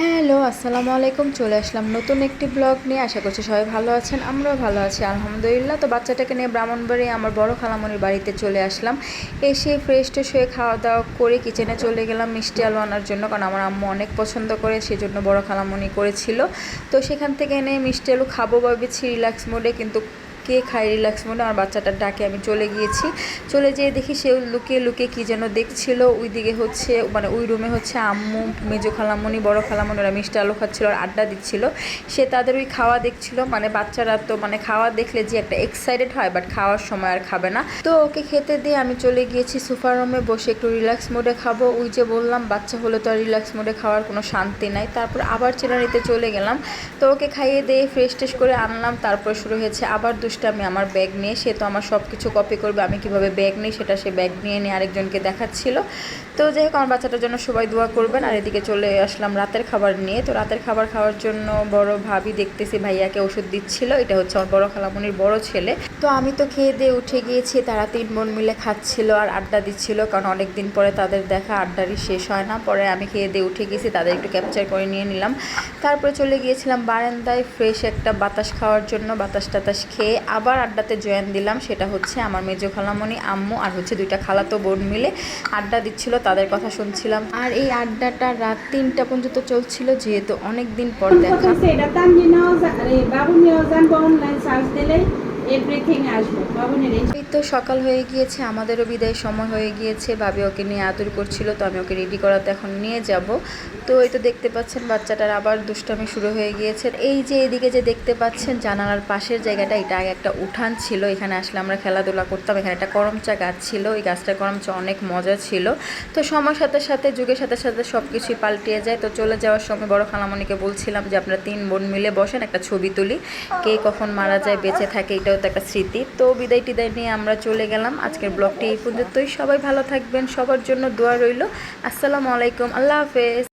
Hello, আসসালামু আলাইকুম। চলে আসলাম নতুন একটি ব্লগ নিয়ে। আশা করছি সবাই ভালো আছেন, আমরাও ভালো আছি, আলহামদুলিল্লাহ। তো বাচ্চাটাকে নিয়ে ব্রাহ্মণবাড়ি, আমার বড় খালামনির বাড়িতে চলে আসলাম। এসে ফ্রেশ ট্রেশ হয়ে খাওয়া দাওয়া করে কিচেনে চলে গেলাম মিষ্টি আলু আনার জন্য, কারণ আমার আম্মু অনেক পছন্দ করে, সেজন্য বড় খালামনি করেছিল। তো সেখান থেকে এনে মিষ্টি আলু খাব ভাবেছি রিল্যাক্স মোডে কিন্তু কে খায় রিল্যাক্স মোডে আমার বাচ্চাটার ডাকে আমি চলে গিয়েছি। চলে যেয়ে দেখি সে লুকিয়ে লুকিয়ে কী যেন দেখছিল। ওই দিকে হচ্ছে মানে ওই রুমে হচ্ছে আম্মু, মেজো খালামণি বড় খালামণি ওরা মিষ্টি আলু খাচ্ছিল, আর আড্ডা দিচ্ছিল। সে তাদের ওই খাওয়া দেখছিল মানে বাচ্চারা তো মানে খাওয়া দেখলে যে একটা এক্সাইটেড হয় বাট খাওয়ার সময় আর খাবে না। তো ওকে খেতে দিয়ে আমি চলে গিয়েছি সোফা রুমে বসে একটু রিল্যাক্স মোডে খাব। ওই যে বললাম, বাচ্চা হলে তো আর রিল্যাক্স মোডে খাওয়ার কোনো শান্তি নাই। তারপর আবার চিরানিতে চলে গেলাম। তো ওকে খাইয়ে দিয়ে ফ্রেশ ট্রেশ করে আনলাম। তারপর শুরু হয়েছে আবার দুষ্টামি আমার ব্যাগ নিয়ে, সে তো আমার সব কিছু কপি করবে, আমি কীভাবে ব্যাগ নিই সেটা সে ব্যাগ নিয়ে নিয়ে আরেকজনকে দেখাচ্ছিল। তো যাই হোক, আমার বাচ্চাটার জন্য সবাই দোয়া করবেন। আর এদিকে চলে আসলাম রাতের খাবার নিয়ে। তো রাতের খাবার খাওয়ার জন্য বড় ভাবি দেখতেছি ভাইয়াকে ওষুধ দিচ্ছিল। এটা হচ্ছে আমার বড় খালামনির বড় ছেলে। তো আমি তো খেয়ে দিয়ে উঠে গিয়েছি, তারা তিন বোন মিলে খাচ্ছিল আর আড্ডা দিচ্ছিল, কারণ অনেক দিন পরে তাদের দেখা, আড্ডারই শেষ হয় না। পরে আমি খেয়ে দিয়ে উঠে গেছি তাদের একটু ক্যাপচার করে নিয়ে নিলাম। তারপরে চলে গিয়েছিলাম বারান্দায় ফ্রেশ একটা বাতাস খাওয়ার জন্য, বাতাস টাতাস খেয়ে আবার আড্ডাতে জয়েন দিলাম, সেটা হচ্ছে আমার মেজো খালামণি, আম্মু আর হচ্ছে দুইটা খালাতো বোন মিলে আড্ডা দিচ্ছিল, তাদের কথা শুনছিলাম। আর এই আড্ডাটা রাত তিনটা পর্যন্ত চলছিল, যেহেতু অনেক দিন পর দেখা। এটা জানব অনলাইন এই তো সকাল হয়ে গিয়েছে, আমাদেরও বিদায় সময় হয়ে গিয়েছে। ভাবি ওকে নিয়ে আদর করছিল, তো আমি ওকে রেডি করাতে এখন নিয়ে যাব। তো এই তো দেখতে পাচ্ছেন, বাচ্চাটার আবার দুষ্টামি শুরু হয়ে গিয়েছে। এই যে এদিকে যে দেখতে পাচ্ছেন, জানালার পাশের জায়গাটা, এটা আগে একটা উঠান ছিল। এখানে আসলে আমরা খেলাধুলা করতাম, এখানে একটা করমচা গাছ ছিল। এই গাছটা করমচা অনেক মজা ছিল। তো সময়ের সাথে সাথে, যুগের সাথে সাথে সব কিছুই পাল্টিয়ে যায়। তো চলে যাওয়ার সময় বড় খালামণিকে বলছিলাম যে, আপনারা তিন বোন মিলে বসেন, একটা ছবি তুলি। কে কখন মারা যায়, বেঁচে থাকে, এটাও তো একটা স্মৃতি। তো বিদায় টিদায় নিয়ে আমরা চলে গেলাম। আজকের ব্লগটি এই পর্যন্তই। সবাই ভালো থাকবেন। সবার জন্য দোয়া রইল। আসসালামু আলাইকুম। আল্লাহ হাফেজ।